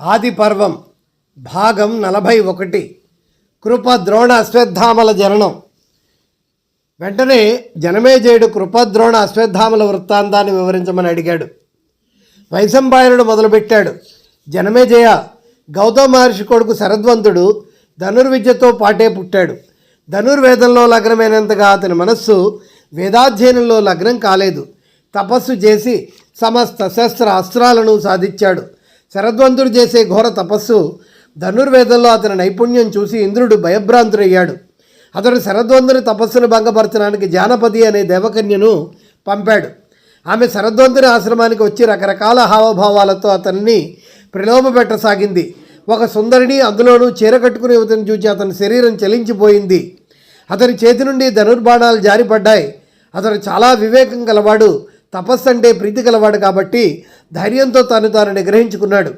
ఆది పర్వం భాగం నలభై ఒకటి కృప ద్రోణ అశ్వత్థామల జననం. వెంటనే జనమేజయుడు కృపద్రోణ అశ్వత్థామల వృత్తాంతాన్ని వివరించమని అడిగాడు. వైశంపాయనుడు మొదలుపెట్టాడు. జనమేజయ గౌతమ మహర్షి కొడుకు శరద్వంతుడు ధనుర్విద్యతో పాటే పుట్టాడు. ధనుర్వేదంలో లగ్నమైనంతగా అతని మనస్సు వేదాధ్యయనంలో లగ్నం కాలేదు. తపస్సు చేసి సమస్త శస్త్ర అస్త్రాలను సాధించాడు. శరద్వంతుడు చేసే ఘోర తపస్సు ధనుర్వేదంలో అతని నైపుణ్యం చూసి ఇంద్రుడు భయభ్రాంతుడయ్యాడు అతడు శరద్వంతుని తపస్సును భంగపరచడానికి జానపది అనే దేవకన్యను పంపాడు. ఆమె శరద్వంతుని ఆశ్రమానికి వచ్చి రకరకాల హావభావాలతో అతన్ని ప్రలోభపెట్టసాగింది. ఒక సుందరిని అందులోనూ చీర కట్టుకుని అతను చూచి అతని శరీరం చలించిపోయింది. అతని చేతి నుండి ధనుర్బాణాలు జారిపడ్డాయి. అతడు చాలా వివేకం గలవాడు. తపస్సు అంటే ప్రీతి కలవాడు కాబట్టి ధైర్యంతో తాను తాను నిగ్రహించుకున్నాడు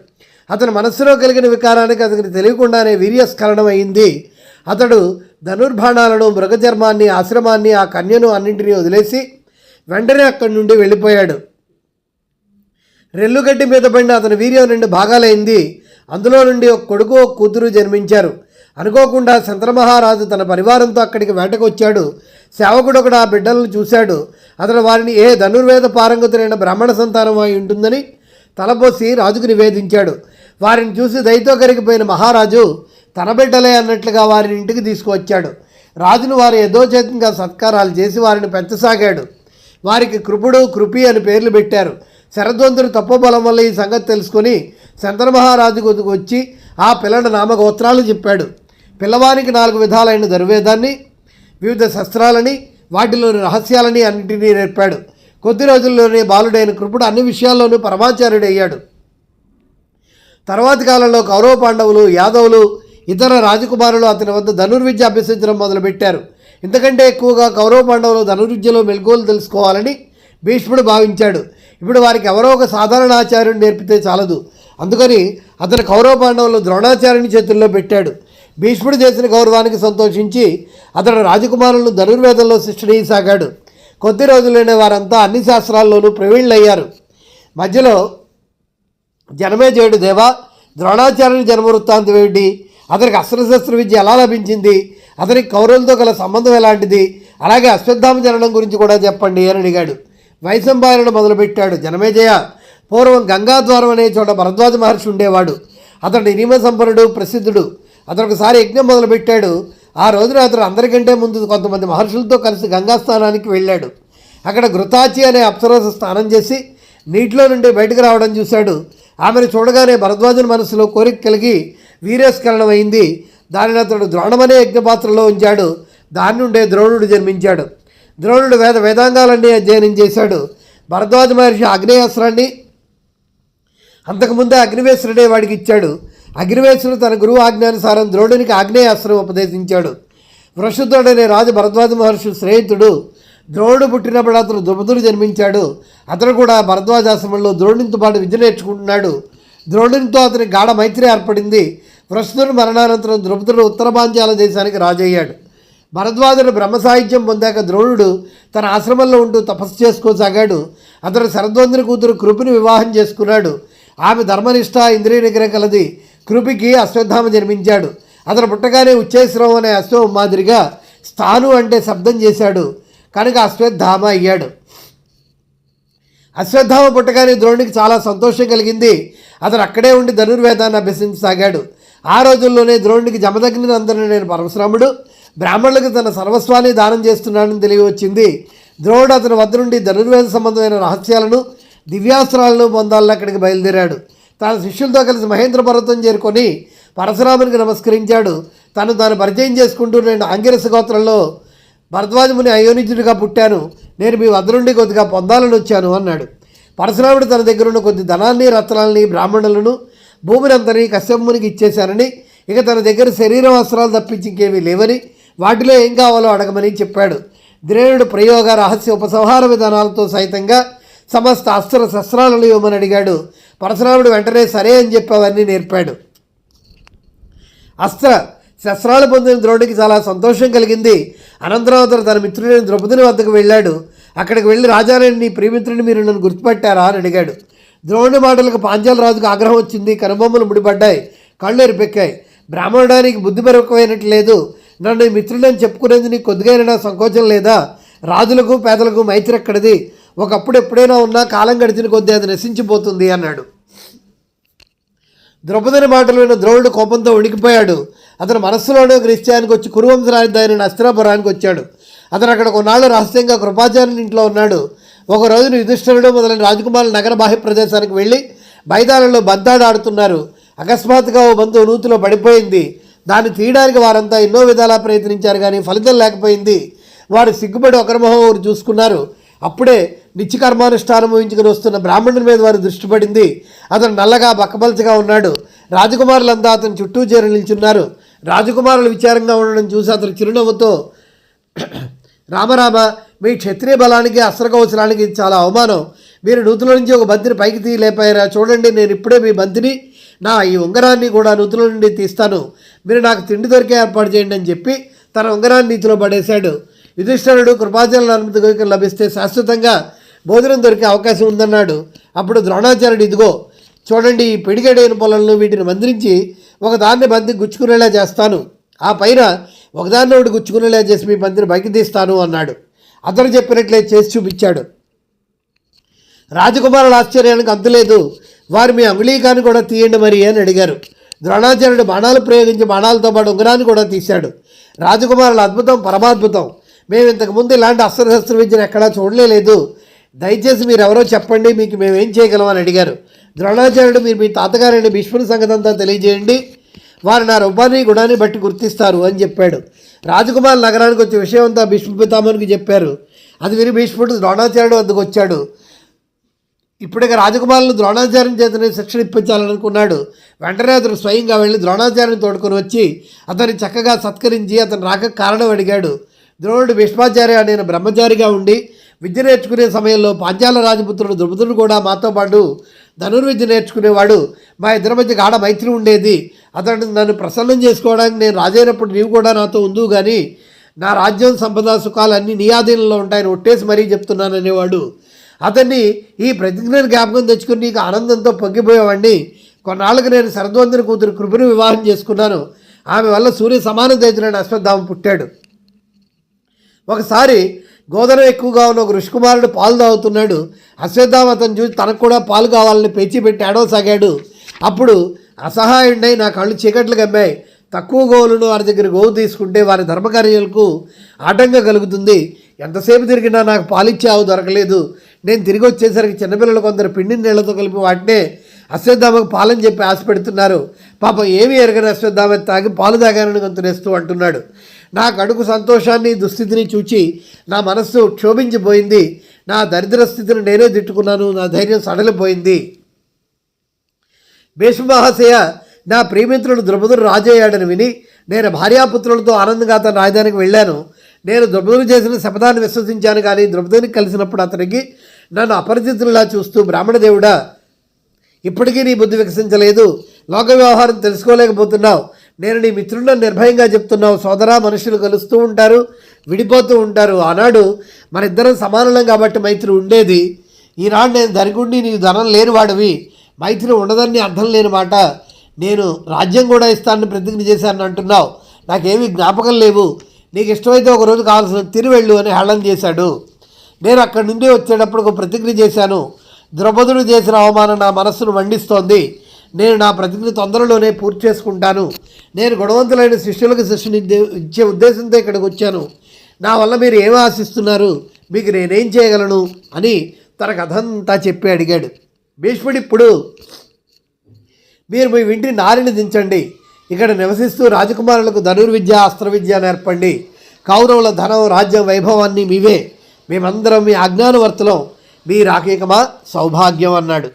అతని మనస్సులో కలిగిన వికారానికి అతనికి తెలియకుండానే వీర్యస్ఖలనం అయింది అతడు ధనుర్బాణాలను మృగచర్మాన్ని ఆశ్రమాన్ని ఆ కన్యను అన్నింటినీ వదిలేసి వెంటనే అక్కడి నుండి వెళ్ళిపోయాడు. రెల్లుగడ్డి మీద పడిన అతని వీర్యం రెండు భాగాలైంది. అందులో నుండి ఒక కొడుకు ఒక కూతురు జన్మించారు. అనుకోకుండా శంతరమహారాజు తన పరివారంతో అక్కడికి వేటకు వచ్చాడు సేవకుడు ఒకడు ఆ బిడ్డలను చూశాడు. అతడు వారిని ఏ ధనుర్వేద పారంగతులైన బ్రాహ్మణ సంతానం అయి ఉంటుందని తలపోసి రాజుకు నివేదించాడు. వారిని చూసి దయతో కరిగిపోయిన మహారాజు తన బిడ్డలే అన్నట్లుగా వారిని ఇంటికి తీసుకువచ్చాడు. రాజును వారు యథోచేతంగా సత్కారాలు చేసి వారిని పెంచసాగాడు. వారికి కృపుడు కృపి అని పేర్లు పెట్టారు. శరద్వంతుడు తప్పబలం వల్ల ఈ సంగతి తెలుసుకొని శంతన మహారాజు వచ్చి ఆ పిల్లల నామగోత్రాలు చెప్పాడు. పిల్లవానికి నాలుగు విధాలైన దర్వేదాన్ని వివిధ శస్త్రాలని వాటిలోని రహస్యాలని అన్నింటినీ నేర్పాడు. కొద్ది రోజుల్లోనే బాలుడైన కృపుడు అన్ని విషయాల్లోనూ పరమాచార్యుడయ్యాడు. తర్వాతి కాలంలో కౌరవ పాండవులు యాదవులు ఇతర రాజకుమారులు అతని వద్ద ధనుర్విద్య అభ్యసించడం మొదలుపెట్టారు. ఇంతకంటే ఎక్కువగా కౌరవ పాండవులు ధనుర్విద్యలో మెలకువలు తెలుసుకోవాలని భీష్ముడు భావించాడు. ఇప్పుడు వారికి ఎవరో ఒక సాధారణ ఆచార్యుడు నేర్పితే చాలదు. అందుకని అతను కౌరవ పాండవులు ద్రోణాచార్యుని చేతుల్లో పెట్టాడు. భీష్ముడు చేసిన గౌరవానికి సంతోషించి అతడు రాజకుమారులను ధనుర్వేదంలో శిక్షణీయసాగాడు కొద్ది రోజుల్లోనే వారంతా అన్ని శాస్త్రాల్లోనూ ప్రవీణులయ్యారు. మధ్యలో జనమేజయుడు దేవా ద్రోణాచార్యుని జన్మ వృత్తాంతం ఏమిటి అతనికి అస్త్రశస్త్ర విద్య ఎలా లభించింది? అతనికి కౌరవులతో గల సంబంధం ఎలాంటిది? అలాగే అశ్వత్థామ జననం గురించి కూడా చెప్పండి అని అడిగాడు. వైశంపాయనుడు మొదలుపెట్టాడు. జనమేజయ పూర్వం గంగాద్వారం అనే చోట భరద్వాజ మహర్షి ఉండేవాడు. అతడు నియమ సంపన్నుడు ప్రసిద్ధుడు. అతడు ఒకసారి యజ్ఞం మొదలుపెట్టాడు. ఆ రోజున అతడు అందరికంటే ముందు కొంతమంది మహర్షులతో కలిసి గంగా స్నానానికి వెళ్ళాడు. అక్కడ ఘృతాచి అనే అప్సరస స్నానం చేసి నీటిలో నుండి బయటకు రావడం చూశాడు. ఆమెను చూడగానే భరద్వాజుని మనసులో కోరిక కలిగి వీరేస్కరణం అయింది. దానిని అతడు ద్రోణమనే యజ్ఞపాత్రలో ఉంచాడు. దాని నుండే ద్రోణుడు జన్మించాడు. ద్రోణుడు వేద వేదాంగాలన్నీ అధ్యయనం చేశాడు. భరద్వాజ మహర్షి ఆగ్నేయాస్త్రాన్ని అంతకుముందే అగ్నివేశ్వరుడే వాడికి ఇచ్చాడు. అగ్నివేశ్వరుడు తన గురువు ఆజ్ఞానుసారం ద్రోణునికి ఆగ్నేయాస్త్రం ఉపదేశించాడు. వృషుద్ధుడనే రాజు భరద్వాజ మహర్షి స్నేహితుడు ద్రోణుడు పుట్టినప్పుడు అతను ద్రుపదుడు జన్మించాడు. అతను కూడా భరద్వాజాశ్రమంలో ద్రోణునితో పాటు విద్య నేర్చుకుంటున్నాడు. ద్రోణునితో అతని గాఢ మైత్రి ఏర్పడింది. వృషుధుడు మరణానంతరం ద్రుపదుడు ఉత్తర పాంచాల దేశానికి రాజయ్యాడు. భరద్వాజుడు బ్రహ్మ సాహిత్యం పొందాక ద్రోణుడు తన ఆశ్రమంలో ఉంటూ తపస్సు చేసుకోసాగాడు. అతడు శరద్వంతుని కూతురు కృపిని వివాహం చేసుకున్నాడు. ఆమె ధర్మనిష్ట ఇంద్రియ నిగ్రహం కలది. కృపికి అశ్వత్థామ జన్మించాడు. అతను పుట్టగానే ఉచ్చేశ్వరం అనే అశ్వం మాదిరిగా స్థాను అంటే శబ్దం చేశాడు. కనుక అశ్వత్థామ అయ్యాడు. అశ్వత్థామ పుట్టగానే ద్రోణునికి చాలా సంతోషం కలిగింది. అతను అక్కడే ఉండి ధనుర్వేదాన్ని అభ్యసించసాగాడు ఆ రోజుల్లోనే ద్రోణునికి జమదగ్ని నేను పరశురాముడు బ్రాహ్మణులకు తన సర్వస్వాన్ని దానం చేస్తున్నాడని తెలియవచ్చింది. ద్రోణుడు అతని వద్ద నుండి ధనుర్వేద సంబంధమైన రహస్యాలను దివ్యాస్త్రాలను పొందాలని అక్కడికి బయలుదేరాడు. తన శిష్యులతో కలిసి మహేంద్ర పర్వతం చేరుకొని పరశురామునికి నమస్కరించాడు. తను తాను పరిచయం చేసుకుంటూ నేను ఆంగిరస గోత్రంలో భరద్వాజముని అయోనిజుడిగా పుట్టాను. నేను మీ వద్ద నుండి కొద్దిగా పొందాలని వచ్చాను అన్నాడు. పరశురాముడు తన దగ్గర ఉన్న కొద్ది ధనాన్ని రత్నాలని బ్రాహ్మణులను భూమినంతని కశ్యమునికి ఇచ్చేశానని ఇక తన దగ్గర శరీర వస్త్రాలు తప్పించి ఇంకేమీ లేవని వాటిలో ఏం కావాలో అడగమని చెప్పాడు. ద్రేణుడు ప్రయోగ రహస్య ఉపసంహార విధానాలతో సైతంగా సమస్త అస్త్ర శస్త్రాలను ఇవ్వమని అడిగాడు. పరశురాముడు వెంటనే సరే అని చెప్పి అవన్నీ నేర్పాడు. అస్త్ర శస్త్రాలు పొందిన ద్రోణుడికి చాలా సంతోషం కలిగింది. అనంతరం అతను తన మిత్రుడైన ద్రౌపదిని వద్దకు వెళ్ళాడు. అక్కడికి వెళ్ళి రాజారాయణ నీ ప్రియమిత్రుడిని మీరు నన్ను గుర్తుపట్టారా? అని అడిగాడు. ద్రోణుడి మాటలకు పాంచాల రాజుకు ఆగ్రహం వచ్చింది. కనుబొమ్మలు ముడిపడ్డాయి. కళ్ళు ఎరిపెక్కాయి బ్రాహ్మణుడానికి బుద్ధి పెరగకపోయినట్టు లేదు. నన్ను మిత్రుడని చెప్పుకునేందుకు నీకు కొద్దిగా సంకోచం లేదా? రాజులకు పేదలకు మైత్రి ఎక్కడిది? ఒకప్పుడు ఎప్పుడైనా ఉన్నా కాలం గడిచిన కొద్దీ అది నశించిపోతుంది అన్నాడు. ద్రౌపదిని మాటలు విన్న ద్రోణుడు కోపంతో ఉడికిపోయాడు అతను మనస్సులోనే గ్రీష్యానికి వచ్చి కురువంశ దాని అస్తిరాపురానికి వచ్చాడు. అతను అక్కడ కొన్నాళ్ళు రహస్యంగా కృపాచార్యుని ఇంట్లో ఉన్నాడు. ఒకరోజు యుధిష్ఠరుడు మొదలైన రాజకుమారులు నగర బాహ్య ప్రదేశానికి వెళ్ళి మైదానంలో బంతాడు ఆడుతున్నారు. అకస్మాత్తుగా ఓ బంధువు నూతిలో పడిపోయింది. దాన్ని తీయడానికి వారంతా ఎన్నో విధాలా ప్రయత్నించారు కానీ ఫలితం లేకపోయింది. వారు సిగ్గుపడి ఒకరి మొహం ఒకరు చూసుకున్నారు. అప్పుడే నిత్యకర్మానుష్ఠానం ఊహించుకుని వస్తున్న బ్రాహ్మణుని మీద వారు దృష్టి పడింది. అతను నల్లగా బక్కపలచగా ఉన్నాడు. రాజకుమారులంతా అతని చుట్టూ చేరి నిల్చున్నారు. రాజకుమారులు విచారంగా ఉండడం చూసి అతను చిరునవ్వుతో రామరామ మీ క్షత్రియ బలానికి అస్త్రకౌశలానికి చాలా అవమానం. మీరు నూతుల నుంచి ఒక బంతిని పైకి తీయలేపారా చూడండి నేను ఇప్పుడే మీ బంతిని నా ఈ ఉంగరాన్ని కూడా నూతుల నుండి తీస్తాను. మీరు నాకు తిండి దొరికే ఏర్పాటు చేయండి అని చెప్పి తన ఉంగరాన్ని నీతిలో పడేశాడు. యుధిష్ఠరుడు కృపాచరణ అనుమతి కనుక లభిస్తే శాశ్వతంగా భోజనం దొరికే అవకాశం ఉందన్నాడు. అప్పుడు ద్రోణాచార్యుడు ఇదిగో చూడండి ఈ పిడిగడైన పొలంలో వీటిని మందిరించి ఒకదాన్ని బంతి గుచ్చుకునేలా చేస్తాను. ఆ పైన ఒకదాన్ని ఒకటి గుచ్చుకునేలా చేసి మీ బంతిని బయకి తీస్తాను అన్నాడు. అతను చెప్పినట్లే చేసి చూపించాడు. రాజకుమారుల ఆశ్చర్యానికి అంతులేదు వారు మీ అంగుళీకాన్ని కూడా తీయండి మరి అని అడిగారు. ద్రోణాచార్యుడు బాణాలు ప్రయోగించి బాణాలతో పాటు ఉంగరాన్ని కూడా తీశాడు. రాజకుమారుల అద్భుతం పరమాద్భుతం. మేము ఇంతకుముందు ఇలాంటి అస్త్రశస్త్ర విద్యను ఎక్కడా చూడలేదు దయచేసి మీరు ఎవరో చెప్పండి మీకు మేము ఏం చేయగలం అని అడిగారు. ద్రోణాచార్యుడు మీరు మీ తాతగారండి భీష్ముని సంగతి అంతా తెలియజేయండి. వారు నా రూపాన్ని గుణాన్ని బట్టి గుర్తిస్తారు అని చెప్పాడు. రాజకుమార్ నగరానికి వచ్చే విషయం అంతా భీష్మ పితామహునికి చెప్పారు. అది విని భీష్ముడు ద్రోణాచార్యుడు వద్దకు వచ్చాడు. ఇప్పటికే రాజకుమారులు ద్రోణాచార్యం చేతనే శిక్షణ ఇప్పించాలనుకున్నాడు. వెంటనే అతను స్వయంగా వెళ్ళి ద్రోణాచార్యం తోడుకొని వచ్చి అతన్ని చక్కగా సత్కరించి అతను రాక కారణం అడిగాడు. ద్రోణుడు భీష్మాచార్య నేను బ్రహ్మచారిగా ఉండి విద్య నేర్చుకునే సమయంలో పాంచాల రాజపుత్రుడు ద్రుపదుడు కూడా మాతో పాటు ధనుర్విద్య నేర్చుకునేవాడు. మా ఇద్దరి మధ్య గాఢ మైత్రి ఉండేది. అతను నన్ను ప్రసన్నం చేసుకోవడానికి నేను రాజైనప్పుడు నీవు కూడా నాతో ఉందువు కానీ నా రాజ్యం సంపద సుఖాలు అన్నీ నీ ఆధీనంలో ఉంటాయని ఒట్టేసి మరీ చెప్తున్నాను అనేవాడు అతన్ని ఈ ప్రతిజ్ఞను జ్ఞాపకం తెచ్చుకుని నీకు ఆనందంతో పొంగిపోయేవాడిని కొన్నాళ్ళకు నేను శరద్వంతుని కూతురు కృపను వివాహం చేసుకున్నాను. ఆమె వల్ల సూర్య సమాన తేజులైన అశ్వత్థామ పుట్టాడు. ఒకసారి గోధనం ఎక్కువగా ఉన్న ఒక ఋషికుమారుడు పాలు తాగుతున్నాడు. అశ్వత్థామ అతను చూసి తనకు కూడా పాలు కావాలని పెంచి పెట్టి ఏడవసాగాడు అప్పుడు అసహాయుడై నా కళ్ళు చీకట్లు గమ్మాయి తక్కువ గోవులను వారి దగ్గర గోవు తీసుకుంటే వారి ధర్మకార్యాలకు ఆటంకం కలుగుతుంది. ఎంతసేపు తిరిగినా నాకు పాలిచ్చే ఆవు దొరకలేదు. నేను తిరిగి వచ్చేసరికి చిన్నపిల్లలు కొందరు పిండి నీళ్ళతో కలిపి వాటినే అశ్వత్థామకు పాలని చెప్పి ఆశ పెడుతున్నారు పాపం ఏమి ఎరగని అశ్వత్థామ తాగి పాలు తాగానని గొంతునేస్తూ అంటున్నాడు. నా కడుకు సంతోషాన్ని దుస్థితిని చూచి నా మనస్సు క్షోభించిపోయింది. నా దరిద్ర స్థితిని నేనే తిట్టుకున్నాను. నా ధైర్యం సడలిపోయింది. భీష్మహాశయ నా ప్రియమిత్రుడు ద్రుపదుడు రాజయ్యాడని విని నేను భార్యాపుత్రులతో ఆనందంగా అతని రాజధానికి వెళ్ళాను. నేను ద్రుపదుడు చేసిన శపథాన్ని విశ్వసించాను కానీ ద్రుపదుని కలిసినప్పుడు అతనికి నన్ను అపరిచితులా చూస్తూ బ్రాహ్మణ దేవుడా ఇప్పటికీ నీ బుద్ధి వికసించలేదు. లోక వ్యవహారం తెలుసుకోలేకపోతున్నావు. నేను నీ మిత్రుడిని నిర్భయంగా చెప్తున్నావు. సోదరా మనుషులు కలుస్తూ ఉంటారు విడిపోతూ ఉంటారు. ఆనాడు మన ఇద్దరం సమానం కాబట్టి మైత్రి ఉండేది. ఈనాడు నేను ధనికుండి నీవు ధనం లేని వాడివి. మైత్రి ఉండదని అర్థం లేని మాట. నేను రాజ్యం కూడా ఇస్తానని ప్రతిజ్ఞ చేశాను అంటున్నావు. నాకేమీ జ్ఞాపకం లేవు. నీకు ఇష్టమైతే ఒక రోజు కావాల్సిన తిరివెళ్ళు అని హేళన చేశాడు. నేను అక్కడి నుండి వచ్చేటప్పుడు ఒక ప్రతిజ్ఞ చేశాను. ద్రౌపదుడు చేసిన అవమానం నా మనస్సును మండిస్తోంది. నేను నా ప్రతిజ్ఞ తొందరలోనే పూర్తి చేసుకుంటాను. నేను గుణవంతులైన శిష్యులకు శిష్యుని ఇచ్చే ఉద్దేశంతో ఇక్కడికి వచ్చాను. నా వల్ల మీరు ఏమి ఆశిస్తున్నారు? మీకు నేనేం చేయగలను? అని తన కథంతా చెప్పి అడిగాడు. భీష్ముడు ఇప్పుడు మీరు మీ ఇంటిని నారిని దించండి. ఇక్కడ నివసిస్తూ రాజకుమారులకు ధనుర్విద్య అస్త్ర విద్య నేర్పండి కౌరవుల ధనం రాజ్యం వైభవాన్ని మీవే. మేమందరం మీ అజ్ఞానవర్తలం మీ రాకేకమా సౌభాగ్యం అన్నాడు.